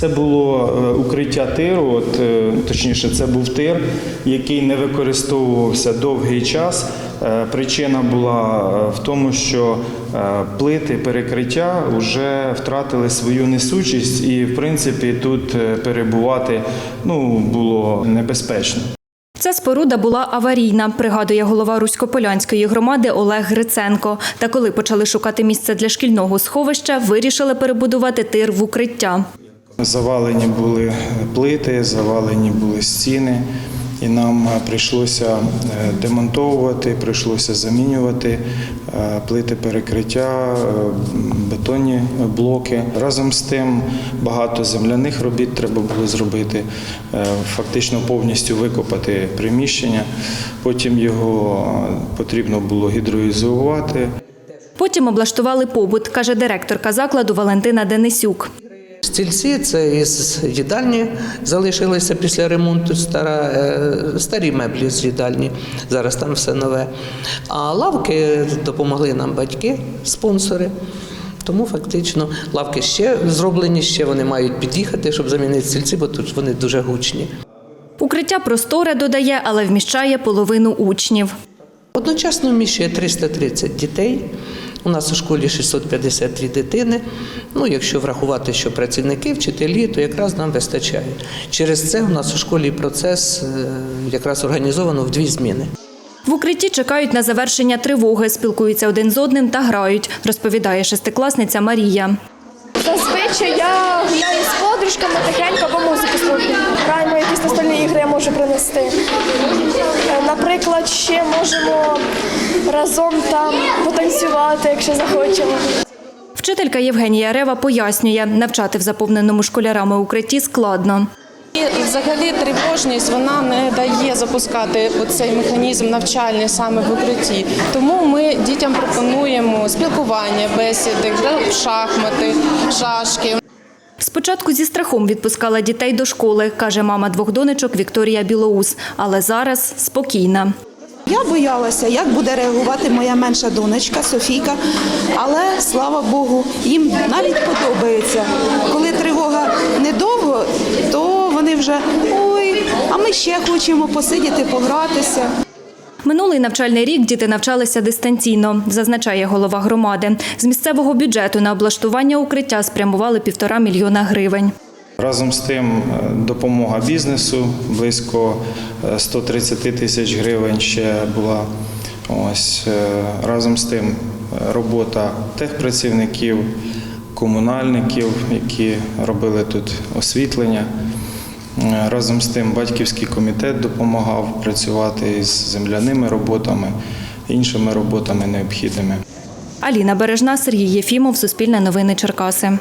Це було е, укриття тиру, от, е, точніше, це був тир, який не використовувався довгий час. Е, Причина була в тому, що плити перекриття вже втратили свою несучість, і в принципі тут перебувати ну, було небезпечно. Ця споруда була аварійна, пригадує голова Руськополянської громади Олег Гриценко. Та коли почали шукати місце для шкільного сховища, вирішили перебудувати тир в укриття. Завалені були плити, завалені були стіни, і нам е, прийшлося е, демонтовувати, прийшлося замінювати е, плити перекриття, бетонні блоки. Разом з тим багато земляних робіт треба було зробити, фактично повністю викопати приміщення. Потім його потрібно було гідроізолювати. Потім облаштували побут, каже директорка закладу Валентина Денисюк. Стільці це із їдальні залишилися після ремонту стара, е, старі меблі з їдальні. Зараз там все нове. А лавки допомогли нам батьки, спонсори. Тому фактично лавки ще зроблені, ще вони мають під'їхати, щоб замінити стільці, бо тут вони дуже гучні. Укриття просторе додає, але вміщає половину учнів. Одночасно вміщує 330 дітей. У нас у школі 653 дитини. Ну, якщо врахувати, що працівники, вчителі, то якраз нам вистачає. Через це у нас у школі процес е, якраз організовано в дві зміни. В укритті чекають на завершення тривоги, спілкуються один з одним та грають, розповідає шестикласниця Марія. Зазвичай я гуляю з подружками тихенько або музику слухаю. Граємо якісь настольні ігри, я можу принести. Е, Наприклад, ще можемо разом там потанцювати, якщо захочемо. Вчителька Євгенія Рева пояснює, навчати в заповненому школярами укритті складно. І взагалі тривожність вона не дає запускати цей механізм навчальний саме в укритті. Тому ми дітям пропонуємо спілкування, бесіди, шахмати, шашки. Спочатку зі страхом відпускала дітей до школи, каже мама двох донечок Вікторія Білоус, але зараз спокійна. Я боялася, як буде реагувати моя менша донечка Софійка, але слава Богу, їм навіть подобається. Коли тривога недовго, то вони вже ой, а ми ще хочемо посидіти, погратися. Минулий навчальний рік діти навчалися дистанційно, зазначає голова громади. З місцевого бюджету на облаштування укриття спрямували півтора мільйона гривень. Разом з тим е, допомога бізнесу близько е, 130 тисяч гривень ще була. Ось е, разом з тим е, робота техпрацівників, комунальників, які робили тут освітлення. Разом з тим батьківський комітет допомагав працювати із земляними роботами, іншими роботами необхідними. Аліна Бережна, Сергій Єфімов, Суспільне новини Черкаси.